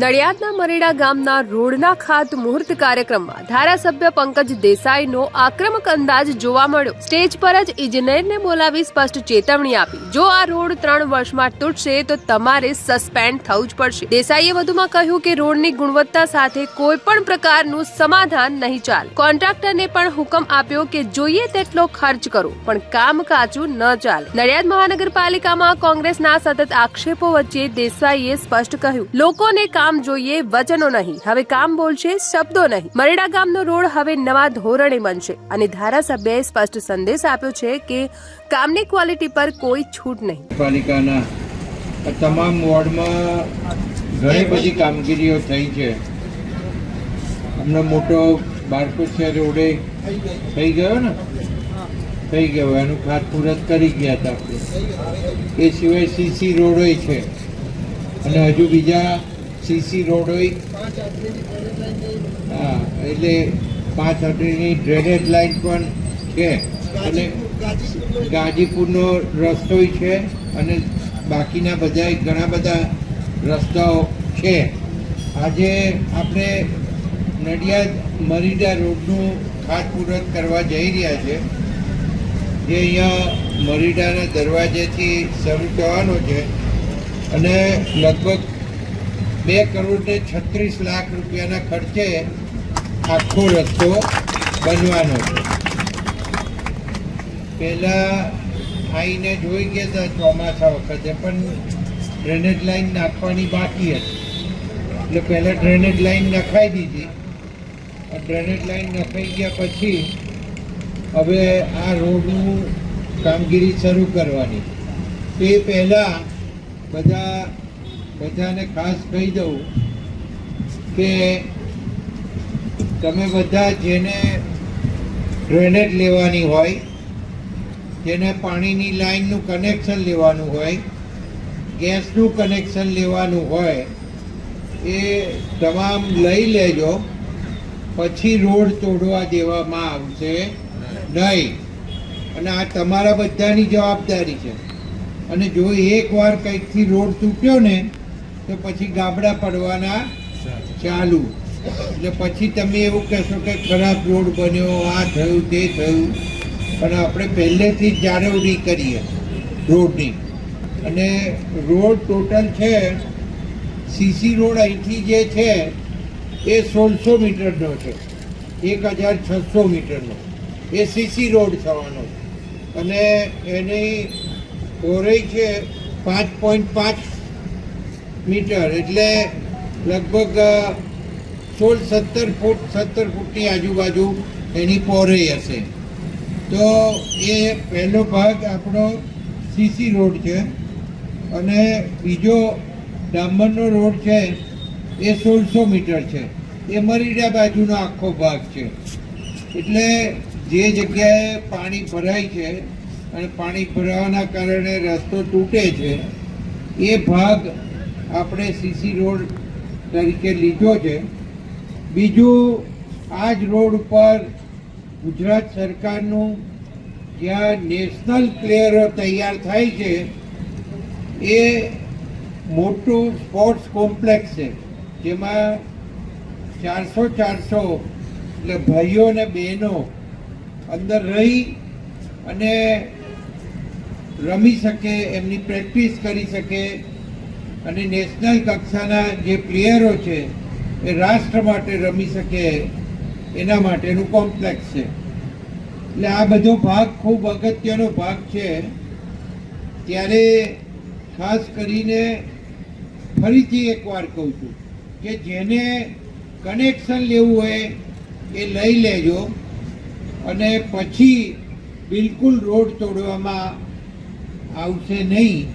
નડિયાદના મરેડા ગામના રોડના ખાત મુહૂર્ત કાર્યક્રમમાં ધારાસભ્ય પંકજ દેસાઈનો આક્રમક અંદાજ જોવા મળ્યો. સ્ટેજ પર જ ઇજનેરને બોલાવી સ્પષ્ટ ચેતવણી આપી. જો આ રોડ ત્રણ વર્ષમાં તૂટશે તો તમારે સસ્પેન્ડ થવું જ પડશે. દેસાઈએ વધુમાં કહ્યું કે રોડની ગુણવત્તા સાથે કોઈ પણ પ્રકારનું સમાધાન નહીં ચાલે. કોન્ટ્રાક્ટરને પણ હુકમ આપ્યો કે જોઈએ તેટલો ખર્ચ કરો, પણ કામ કાચું ન ચાલે. નડિયાદ મહાનગરપાલિકામાં કોંગ્રેસના સતત આક્ષેપો વચ્ચે દેસાઈએ સ્પષ્ટ કહ્યું, લોકોને કામ જોઈએ વચનો નહીં. હવે કામ બોલશે, શબ્દો નહીં. મરેડા ગામનો રોડ હવે નવા ધોરણે બનશે. અને ધારાસભ્યએ સ્પષ્ટ સંદેશ આપ્યો છે કે કામની ક્વોલિટી પર કોઈ છૂટ નહીં. પાલિકાના તમામ વોર્ડમાં ઘણી બધી કામગીરીઓ થઈ છે. હમણાં મોટો બારકોસિયા રોડે થઈ ગયો ને? થઈ ગયો. એનું ખાતમુહૂર્ત કરી ગયા હતા. એ સિવાય સીસી રોડોય છે. અને હજુ બીજા સીસી રોડોય હા, એટલે પાંચ હટીની ડ્રેનેજ લાઇન પણ છે. અને ગાજીપુરનો રસ્તોય છે અને બાકીના બધા ઘણા બધા રસ્તાઓ છે. આજે આપણે નડિયાદ મરીડા રોડનું ખાતમુહૂર્ત કરવા જઈ રહ્યા છે. જે અહીંયા મરીડાના દરવાજેથી શરૂ થવાનો છે. અને લગભગ બે કરોડ ને છત્રીસ લાખ રૂપિયાના ખર્ચે આખો રસ્તો બનવાનો છે. પહેલાં આવીને જોઈ ગયા હતા ચોમાસા વખતે, પણ ડ્રેનેજ લાઈન નાખવાની બાકી હતી. એટલે પહેલાં ડ્રેનેજ લાઈન નખાઈ દીધી. ડ્રેનેજ લાઈન નખાઈ ગયા પછી હવે આ રોડનું કામગીરી શરૂ કરવાની. તે પહેલાં બધા બધાને ખાસ કહી દઉં કે તમે બધા જેને ડ્રેનેજ લેવાની હોય, જેને પાણીની લાઈનનું કનેક્શન લેવાનું હોય, ગેસનું કનેક્શન લેવાનું હોય, એ તમામ લઈ લેજો, પછી રોડ તોડવા દેવામાં આવશે નહીં. અને આ તમારા બધાની જવાબદારી છે. અને જો એકવાર કંઈકથી રોડ તૂટ્યો ને તો પછી ગાબડા પડવાના ચાલુ. એટલે પછી તમે એવું કહેશો કે ખરાબ રોડ બન્યો, આ થયું, તે થયું. પણ આપણે પહેલેથી જ જાળવણી કરીએ રોડની. અને રોડ ટોટલ છે સીસી રોડ અહીંથી જે છે, એ સોળસો મીટરનો છે. એક હજાર છસો મીટરનો. એ સીસી રોડ થવાનો અને એની પહોળાઈ છે પાંચ પોઈન્ટ પાંચ મીટર એટલે લગભગ સોળ સત્તર ફૂટ, સત્તર ફૂટની આજુબાજુ એની પહોળાઈ હશે. તો એ પહેલો ભાગ આપણો સીસી રોડ છે અને બીજો ડામરનો રોડ છે એ સોળસો મીટર છે. એ મરીડા બાજુનો આખો ભાગ છે. એટલે જે જગ્યાએ પાણી ભરાય છે અને પાણી ભરાવાના કારણે રસ્તો તૂટે છે, એ ભાગ આપણે સીસી રોડ તરીકે લીધો છે. બીજું આ જ રોડ ઉપર ગુજરાત સરકારનું જ્યાં નેશનલ પ્લેયરો તૈયાર થાય છે, એ મોટું સ્પોર્ટ્સ કોમ્પ્લેક્સ છે. જેમાં ચારસો ચારસો એટલે ભાઈઓ અને બહેનો અંદર રહી અને રમી શકે, એમની પ્રેક્ટિસ કરી શકે. અને નેશનલ કક્ષાના જે પ્લેયરો છે, એ રાષ્ટ્ર માટે રમી શકે એના માટેનું કોમ્પ્લેક્સ છે. એટલે આ બધો ભાગ ખૂબ અગત્યનો ભાગ છે. ત્યારે ખાસ કરીને ફરીથી એકવાર કહું છું કે જેને કનેક્શન લેવું હોય એ લઈ લેજો અને પછી બિલકુલ રોડ તોડવામાં આવશે નહીં.